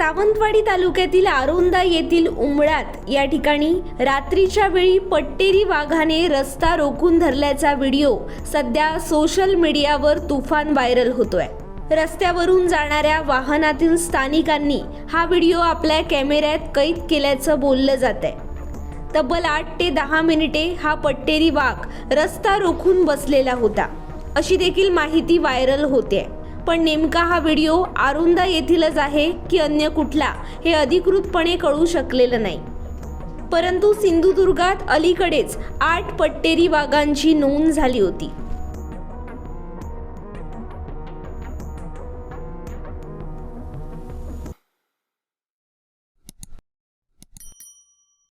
सावंतवाडी तालुक्यातील आरोंदा येथील उमळात या ठिकाणी रात्रीच्या वेळी पट्टेरी वाघाने रस्ता रोखून धरल्याचा व्हिडिओ सध्या सोशल मीडियावर तुफान व्हायरल होतोय. रस्त्यावरून जाणाऱ्या वाहनातील स्थानिकांनी हा व्हिडिओ आपल्या कॅमेऱ्यात कैद केल्याचं बोललं जात आहे तब्बल आठ ते दहा मिनिटे हा पट्टेरी वाघ रस्ता रोखून बसलेला होता. अशी देखील माहिती व्हायरल होते पण नेमका हा व्हिडिओ आरुंदा येथीलच आहे की अन्य कुठला हे अधिकृतपणे कळू शकलेलं नाही. परंतु सिंधुदुर्गात अलीकडेच आठ पट्टेरी वाघांची नोंद झाली होती.